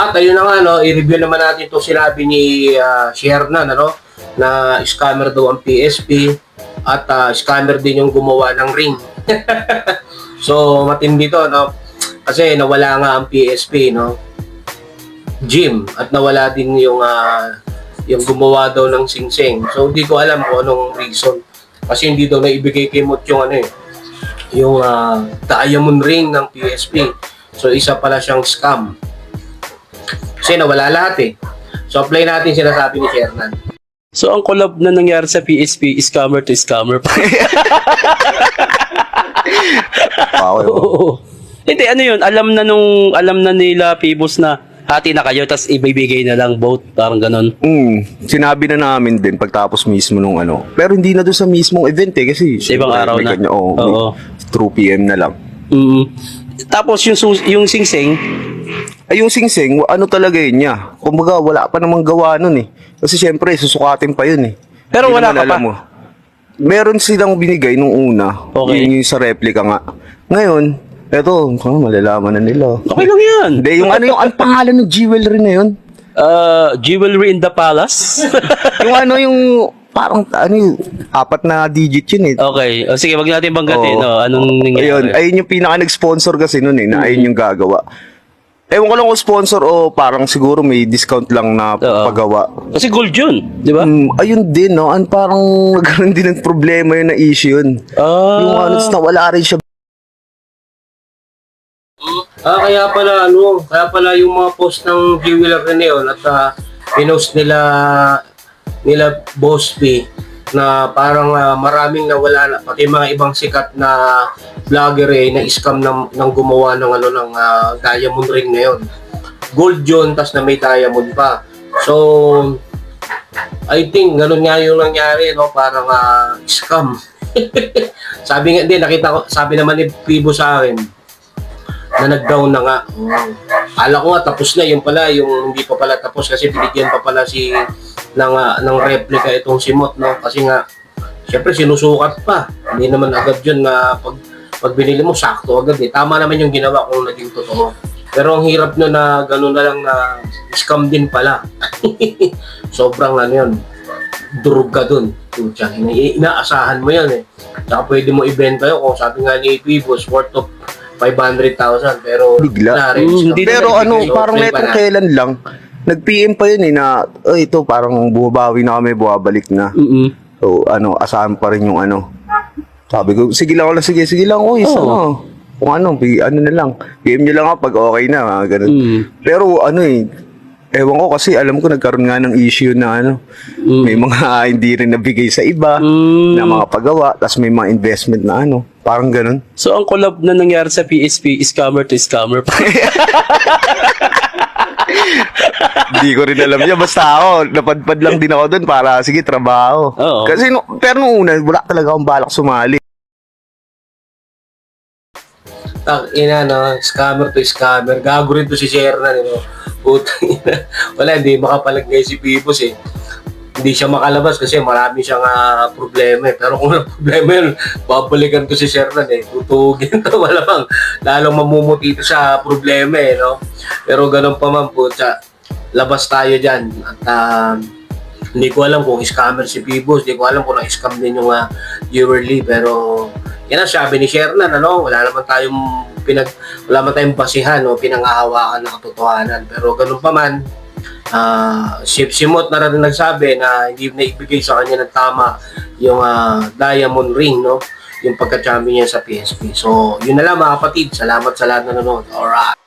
At ayun na nga, no, i-review naman natin itong sinabi ni uh, Shernan, ano, na scammer daw ang PSP at ah, scammer din yung gumawa ng ring. so, matindi to, no? Kasi nawala nga ang PSP, no? Jim at nawala din yung ah, yung gumawa daw ng singsing. So, hindi ko alam kung anong reason. Kasi hindi daw naibigay kay Mot yung ano eh, yung ah, diamond ring ng PSP. So, isa pala siyang scam. Kasi nawala lahat eh. So, apply natin sinasabi ni Shernan. So, ang collab na nangyari sa PSP, scammer to scammer pa. Wow, Oo. Hindi, ano yun, alam na nung, alam na nila Pibos na hati na kayo, tapos ibibigay na lang both, parang ganon. Mm, sinabi na namin din pagtapos mismo nung ano. Pero hindi na doon sa mismong event eh kasi Sa ibang syempre, araw may na. Kanya, oh, Oo. True PM na lang. Mm. Tapos yung, sus- yung singsing, Ay, yung singsing, ano talaga yun niya? Kumbaga, wala pa namang gawa nun eh. Kasi syempre, susukatin pa yun eh. Pero Hindi wala ka pa? mo. Meron silang binigay nung una. Okay. Yun yung sa replica nga. Ngayon, eto, oh, malalaman na nila. okay lang yan. Hindi, yung ano yung ang pangalan ng jewelry na yun? Uh, jewelry in the palace? yung ano yung parang ano yung apat na digit yun eh. okay, o, sige, wag natin banggatin. Oo. no? Anong nangyari? Ayun, ayun yung pinaka nag-sponsor kasi nun eh, na ayun yung gagawa. Ewan ko lang kung sponsor o parang siguro may discount lang na Oo. paggawa. Kasi gold yun, di ba? Mm, ayun din, no? An parang nagkaroon din ng problema yun na issue yun. Ah. Yung ano, tas nawala rin siya. Ah, kaya pala ano, kaya pala yung mga post ng jewelry na yun at uh, pinost nila nila Boss P na parang ah, maraming nawala na pati mga ibang sikat na vlogger eh na scam ng, ng gumawa ng ano ng ah, diamond ring na yun. Gold yun tas na may diamond pa. So I think ganun nga yung nangyari no parang ah, scam. sabi nga din nakita ko sabi naman ni Pibo sa akin na nag-down na nga. Oh. Ala ko nga tapos na yung pala, yung hindi pa pala tapos kasi binigyan pa pala si ng ah, ng replica itong si Mot no kasi nga syempre sinusukat pa. Hindi naman agad yun na pag pag binili mo sakto agad eh. Tama naman yung ginawa kung naging totoo. Pero ang hirap no na gano'n na lang na scam din pala. Sobrang ano yun. Durog ka dun. Ina- inaasahan mo yan eh. Tsaka pwede mo ibenta yun kung sabi nga ni Pibos worth of 500,000 pero Bigla. na rin. Mm, hindi Pero ano, parang So, netong kailan lang, nag-PM pa yun eh na, oh, ito parang bumabawi na kami, buwabalik na. Mm-mm. So, ano, asahan pa rin yung ano. Sabi ko, sige lang ako lang, sige, sige lang, uy, Oo. ano, kung ano, pi- ano na lang, PM nyo lang ako pag okay na, mga ganun. Mm. Pero ano eh, ewan ko kasi alam ko nagkaroon nga ng issue na ano, Mm. may mga hindi rin nabigay sa iba, Mm. na mga paggawa, tapos may mga investment na ano, parang ganun. So, ang collab na nangyari sa PSP, scammer to scammer. Hindi ko rin alam niya. Basta ako, napadpad lang din ako doon para, sige, trabaho. Oo. Kasi, no, pero nung una, wala talaga akong balak sumali. Tang ina no, scammer to scammer. Gago rin to si Shernan, no. Putang ina. Wala hindi makapalagay si Pipos eh. Hindi siya makalabas kasi marami siyang ah, problema eh. Pero kung walang problema yun, babalikan to si Shernan eh. Tutugin to malamang. Lalong mamumuti to sa problema eh, no. Pero ganun pa man po, labas tayo dyan. At ah, hindi ko alam kung scammer si Pibos, hindi ko alam kung na-scam din yung uh, Yearly, pero yan ang sabi ni Shernan, ano, wala naman tayong pinag, wala naman tayong basihan o pinangahawakan na katotohanan. Pero ganun pa man, ah si Simot na rin nagsabi na hindi na ibigay sa kanya ng tama yung ah, diamond ring, no? Yung pagka-champion niya sa PSP. So, yun na lang mga kapatid. Salamat sa lahat na nanonood. Alright.